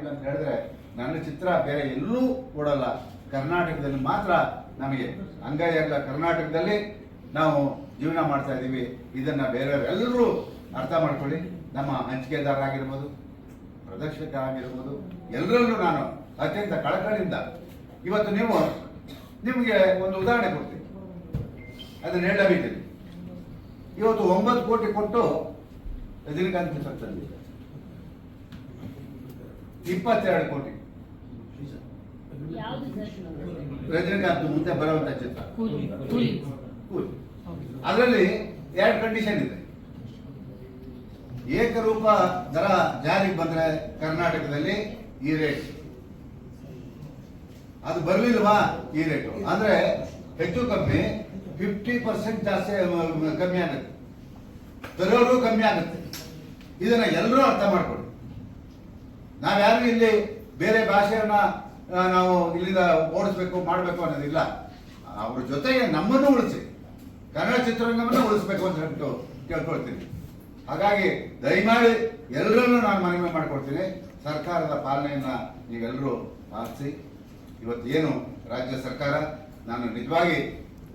ಅಂತ ಹೇಳಿದ್ರೆ, ನನ್ನ ಚಿತ್ರ ಬೇರೆ ಎಲ್ಲೂ ಓಡಲ್ಲ. ಕರ್ನಾಟಕದಲ್ಲಿ ಮಾತ್ರ ನಮಗೆ ಅಂಗೈಯಲ್ಲ ಕರ್ನಾಟಕದಲ್ಲಿ ನಾವು ಜೀವನ ಮಾಡ್ತಾ ಇದ್ದೀವಿ. ಇದನ್ನ ಬೇರೆಯವರೆಲ್ಲರೂ ಅರ್ಥ ಮಾಡ್ಕೊಳ್ಳಿ. ನಮ್ಮ ಹಂಚಿಕೆದಾರರಾಗಿರ್ಬೋದು ಪ್ರದರ್ಶಕರಾಗಿರ್ಬೋದು ಎಲ್ಲರಲ್ಲೂ ನಾನು ಅತ್ಯಂತ ಕಳಕಳಿಯಿಂದ ಇವತ್ತು ನೀವು ನಿಮಗೆ ಒಂದು ಉದಾಹರಣೆ ಕೊಡ್ತೀನಿ. ಅದನ್ನ ಹೇಳಬೇಕಿದೆ. ಇವತ್ತು ಒಂಬತ್ತು ಕೋಟಿ ಕೊಟ್ಟು ರಜನಿಕಾಂತ್ ಚಿತ್ರ ಇಪ್ಪತ್ತೆರಡು ಕೋಟಿ. ರಜನಿಕಾಂತ್ ಮುಂದೆ ಬರುವಂತ ಚಿತ್ರ. ಕೂಲಿ. ಕೂಲಿ. ಕೂಲಿ. ಅದರಲ್ಲಿ ಎರಡು ಕಂಡೀಷನ್ ಇದೆ. ಏಕರೂಪ ದರ ಜಾರಿಗೆ ಬಂದ್ರೆ ಕರ್ನಾಟಕದಲ್ಲಿ ಈ ರೇಟ್ ಅದು ಬರಲಿಲ್ವಾ? ಈ ರೇಟ್ ಅಂದ್ರೆ ಹೆಚ್ಚು ಕಮ್ಮಿ ಫಿಫ್ಟಿ ಪರ್ಸೆಂಟ್ ಜಾಸ್ತಿ ಕಮ್ಮಿ ಆಗುತ್ತೆ. ತರೋರು ಕಮ್ಮಿ ಆಗುತ್ತೆ. ಇದನ್ನ ಎಲ್ಲರೂ ಅರ್ಥ ಮಾಡ್ಕೊಳ್ಳಿ. ನಾವ್ಯಾರು ಇಲ್ಲಿ ಬೇರೆ ಭಾಷೆಯನ್ನ ನಾವು ಇಲ್ಲಿಂದ ಓಡಿಸ್ಬೇಕು, ಮಾಡಬೇಕು ಅನ್ನೋದಿಲ್ಲ. ಅವ್ರ ಜೊತೆಗೆ ನಮ್ಮನ್ನು ಉಳಿಸಿ, ಕನ್ನಡ ಚಿತ್ರರಂಗವನ್ನು ಉಳಿಸ್ಬೇಕು ಅಂತ ಹೇಳ್ಬಿಟ್ಟು ಕೇಳ್ಕೊಳ್ತೀನಿ. ಹಾಗಾಗಿ ದಯಮಾಡಿ ಎಲ್ಲರನ್ನೂ ನಾನು ಮನವಿ ಮಾಡ್ಕೊಳ್ತೀನಿ. ಸರ್ಕಾರದ ಪಾಲನೆಯನ್ನ ನೀವೆಲ್ಲರೂ ಪಾಲಿಸಿ. ಇವತ್ತು ಏನು ರಾಜ್ಯ ಸರ್ಕಾರ, ನಾನು ನಿಜವಾಗಿ,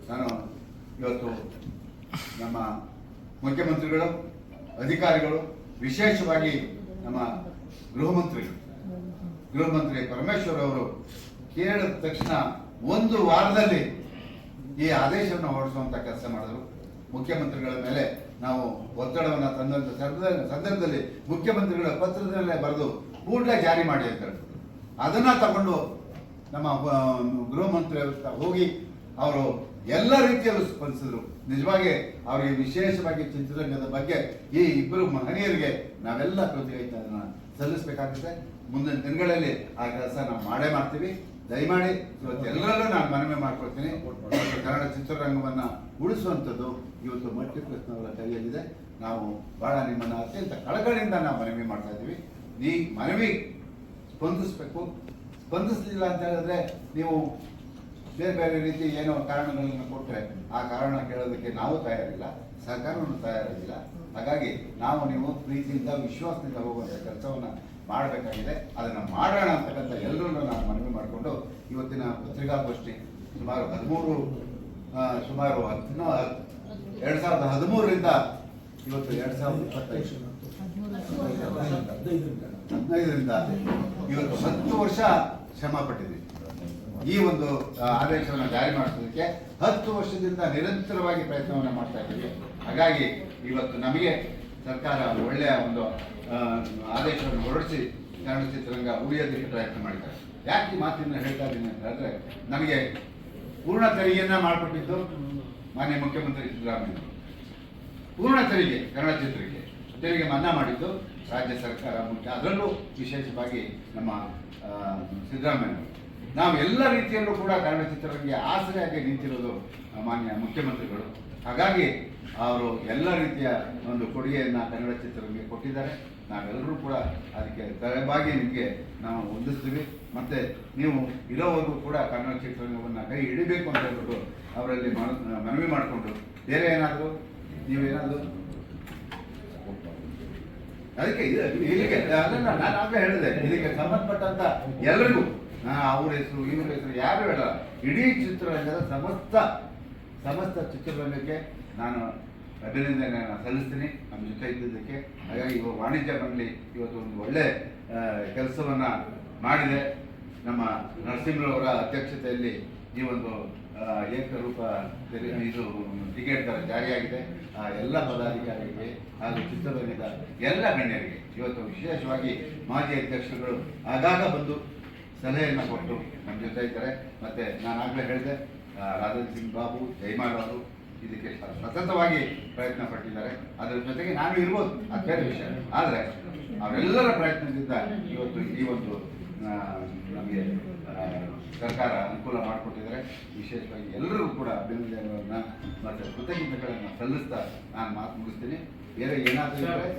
ನಾನು ಇವತ್ತು ನಮ್ಮ ಮುಖ್ಯಮಂತ್ರಿಗಳು, ಅಧಿಕಾರಿಗಳು, ವಿಶೇಷವಾಗಿ ನಮ್ಮ ಗೃಹ ಗೃಹಮಂತ್ರಿ ಗೃಹ ಮಂತ್ರಿ ಪರಮೇಶ್ವರ್ ಅವರು ಕೇಳಿದ ತಕ್ಷಣ ಒಂದು ವಾರದಲ್ಲಿ ಈ ಆದೇಶವನ್ನು ಹೊರಡಿಸುವಂತ ಕೆಲಸ ಮಾಡಿದ್ರು. ಮುಖ್ಯಮಂತ್ರಿಗಳ ಮೇಲೆ ನಾವು ಒತ್ತಡವನ್ನ ತಂದಂತ ಸಂದರ್ಭ- ಸಂದರ್ಭದಲ್ಲಿ ಮುಖ್ಯಮಂತ್ರಿಗಳ ಪತ್ರದಲ್ಲೇ ಬರೆದು ಕೂಡಲೇ ಜಾರಿ ಮಾಡಿ ಅಂತ ಅದನ್ನ ತಗೊಂಡು ನಮ್ಮ ಗೃಹ ಮಂತ್ರಿ ಹೋಗಿ ಅವರು ಎಲ್ಲ ರೀತಿಯಲ್ಲೂ ಸ್ಪಂದಿಸಿದ್ರು. ನಿಜವಾಗಿ ಅವರಿಗೆ ವಿಶೇಷವಾಗಿ ಚಿತ್ರರಂಗದ ಬಗ್ಗೆ ಈ ಇಬ್ಬರು ಮಹನೀಯರಿಗೆ ನಾವೆಲ್ಲ ಅದನ್ನ ಸಲ್ಲಿಸಬೇಕಾಗುತ್ತೆ. ಮುಂದಿನ ದಿನಗಳಲ್ಲಿ ಆ ಕೆಲಸ ನಾವು ಮಾಡೇ ಮಾಡ್ತೀವಿ. ದಯಮಾಡಿ ಇವತ್ತು ಎಲ್ಲರಲ್ಲೂ ನಾನು ಮನವಿ ಮಾಡ್ಕೊಳ್ತೀನಿ. ಕನ್ನಡ ಚಿತ್ರರಂಗವನ್ನು ಉಳಿಸುವಂಥದ್ದು ಇವತ್ತು ಮಲ್ಟಿಪ್ಲೆಕ್ಸ್ನವರ ಕೈಯಲ್ಲಿದೆ. ನಾವು ಬಹಳ ನಿಮ್ಮನ್ನು ಅತ್ಯಂತ ಕಳಕಳಿಯಿಂದ ನಾವು ಮನವಿ ಮಾಡ್ತಾ ಇದ್ದೀವಿ. ನೀ ಮನವಿ ಸ್ಪಂದಿಸಬೇಕು. ಸ್ಪಂದಿಸಲಿಲ್ಲ ಅಂತ ಹೇಳಿದ್ರೆ ನೀವು ಬೇರೆ ಬೇರೆ ರೀತಿ ಏನೋ ಕಾರಣಗಳನ್ನು ಕೊಟ್ಟರೆ ಆ ಕಾರಣ ಕೇಳೋದಕ್ಕೆ ನಾವು ತಯಾರಿಲ್ಲ, ಸರ್ಕಾರವನ್ನು ತಯಾರಿಲ್ಲ. ಹಾಗಾಗಿ ನಾವು ನೀವು ಪ್ರೀತಿಯಿಂದ, ವಿಶ್ವಾಸದಿಂದ ಹೋಗುವಂಥ ಕೆಲಸವನ್ನು ಮಾಡಬೇಕಾಗಿದೆ. ಅದನ್ನು ಮಾಡೋಣ ಅಂತಕ್ಕಂಥ ಎಲ್ಲರನ್ನೂ ನಾನು ಮನವಿ ಮಾಡಿಕೊಂಡು ಇವತ್ತಿನ ಪತ್ರಿಕಾಗೋಷ್ಠಿ ಸುಮಾರು ಹದಿಮೂರು ಸುಮಾರು ಹತ್ತು ಎರಡು ಸಾವಿರದ ಹದಿಮೂರರಿಂದ ಇವತ್ತು ಎರಡು ಸಾವಿರದ ಇಪ್ಪತ್ತೈದು. ಹದಿನೈದರಿಂದ. ಇವತ್ತು ಹತ್ತು ವರ್ಷ ಶ್ರಮ ಪಟ್ಟಿದ್ದೀವಿ. ಈ ಒಂದು ಆದೇಶವನ್ನು ಜಾರಿ ಮಾಡಿಸೋದಕ್ಕೆ ಹತ್ತು ವರ್ಷದಿಂದ ನಿರಂತರವಾಗಿ ಪ್ರಯತ್ನವನ್ನು ಮಾಡ್ತಾ ಇದ್ದೀವಿ. ಹಾಗಾಗಿ ಇವತ್ತು ನಮಗೆ ಸರ್ಕಾರ ಒಳ್ಳೆಯ ಒಂದು ಆದೇಶವನ್ನು ಹೊರಡಿಸಿ ಕನ್ನಡ ಚಿತ್ರರಂಗ ಉಳಿಯೋದಕ್ಕೆ ಪ್ರಯತ್ನ ಮಾಡಿದ್ದಾರೆ. ಯಾಕೆ ಮಾತಿನ ಹೇಳ್ತಾ ಇದ್ದೀನಿ ಅಂತ ಹೇಳಿದ್ರೆ, ನಮಗೆ ಪೂರ್ಣ ತೆರಿಗೆಯನ್ನ ಮಾಡಿಕೊಟ್ಟಿದ್ದು ಮಾನ್ಯ ಮುಖ್ಯಮಂತ್ರಿ ಸಿದ್ದರಾಮಯ್ಯ. ಪೂರ್ಣ ತೆರಿಗೆ ಕನ್ನಡ ಚಿತ್ರಕ್ಕೆ, ತೆರಿಗೆ ಮನ್ನಾ ಮಾಡಿದ್ದು ರಾಜ್ಯ ಸರ್ಕಾರ ಮುಖ್ಯ. ಅದರಲ್ಲೂ ವಿಶೇಷವಾಗಿ ನಮ್ಮ ಸಿದ್ದರಾಮಯ್ಯ ನಾವು ಎಲ್ಲ ರೀತಿಯಲ್ಲೂ ಕೂಡ ಕನ್ನಡ ಚಿತ್ರರಂಗಕ್ಕೆ ಆಸರೆಯಾಗಿ ನಿಂತಿರೋದು ಮಾನ್ಯ ಮುಖ್ಯಮಂತ್ರಿಗಳು. ಹಾಗಾಗಿ ಅವರು ಎಲ್ಲ ರೀತಿಯ ಒಂದು ಕೊಡುಗೆಯನ್ನು ಕನ್ನಡ ಚಿತ್ರರಂಗಕ್ಕೆ ಕೊಟ್ಟಿದ್ದಾರೆ. ನಾವೆಲ್ಲರೂ ಕೂಡ ಅದಕ್ಕೆ ತಲೆಬಾಗಿ ನಿಮಗೆ ನಾವು ಹೊಂದಿಸ್ತೀವಿ. ಮತ್ತೆ ನೀವು ಇರೋವರೆಗೂ ಕೂಡ ಕನ್ನಡ ಚಿತ್ರರಂಗವನ್ನು ಕೈ ಹಿಡಿಬೇಕು ಅಂತ ಹೇಳ್ಬಿಟ್ಟು ಅವರಲ್ಲಿ ಮನವಿ ಮಾಡಿಕೊಂಡು. ಬೇರೆ ಏನಾದರೂ? ನೀವೇನಾದರೂ ಅದಕ್ಕೆ ಇದು ಇಲ್ಲಿಗೆ, ಅದನ್ನ ನಾನು ಆಗಲೇ ಹೇಳಿದೆ. ಇದಕ್ಕೆ ಸಂಬಂಧಪಟ್ಟಂತ ಎಲ್ಲರಿಗೂ ಅವ್ರ ಹೆಸರು, ಇವ್ರ ಹೆಸರು, ಯಾರು ಹೇಳ ಇಡೀ ಚಿತ್ರರಂಗದ ಸಮಸ್ತ ಸಮಸ್ತ ಚಿತ್ರರಂಗಕ್ಕೆ ನಾನು ಅಭಿನಂದನೆ ಸಲ್ಲಿಸ್ತೀನಿ. ನಮ್ಮ ಜೊತೆ ಇದ್ದಿದ್ದಕ್ಕೆ. ಹಾಗಾಗಿ ಇವಾಗ ವಾಣಿಜ್ಯ ಮಂಡಳಿ ಇವತ್ತು ಒಂದು ಒಳ್ಳೆ ಕೆಲಸವನ್ನ ಮಾಡಿದೆ. ನಮ್ಮ ನರಸಿಂಹರವರ ಅಧ್ಯಕ್ಷತೆಯಲ್ಲಿ ಈ ಒಂದು ಏಕರೂಪ ಇದು ಟಿಕೆಟ್ ದರ ಜಾರಿಯಾಗಿದೆ ಆ, ಎಲ್ಲ ಪದಾಧಿಕಾರಿಗಳಿಗೆ ಹಾಗೂ ಚಿತ್ರರಂಗದ ಎಲ್ಲ ಗಣ್ಯರಿಗೆ ಇವತ್ತು ವಿಶೇಷವಾಗಿ ಮಾಜಿ ಅಧ್ಯಕ್ಷರುಗಳು ಆಗಾಗ ಬಂದು ಸಲಹೆಯನ್ನು ಕೊಟ್ಟು ನಮ್ಮ ಜೊತೆ ಇದ್ದಾರೆ. ಮತ್ತೆ ನಾನು ಆಗಲೇ ಹೇಳಿದೆ ರಾಜನ್ ಸಿಂಗ್ ಬಾಬು ಅವರು ಇದಕ್ಕೆ ಸತತವಾಗಿ ಪ್ರಯತ್ನ ಪಟ್ಟಿದ್ದಾರೆ. ಅದರ ಜೊತೆಗೆ ನಾನು ಇರ್ಬೋದು, ಅದು ಬೇರೆ ವಿಷಯ. ಆದರೆ ಅವರೆಲ್ಲರ ಪ್ರಯತ್ನದಿಂದ ಇವತ್ತು ಈ ಒಂದು ನಮಗೆ ಸರ್ಕಾರ ಅನುಕೂಲ ಮಾಡಿಕೊಟ್ಟಿದ್ದಾರೆ. ವಿಶೇಷವಾಗಿ ಎಲ್ಲರಿಗೂ ಕೂಡ ಅಭಿನಂದನೆಗಳನ್ನು ಮತ್ತು ಕೃತಜ್ಞತೆಗಳನ್ನು ಸಲ್ಲಿಸ್ತಾ ನಾನು ಮಾತು ಮುಗಿಸ್ತೀನಿ. ಬೇರೆ ಏನಾದರೂ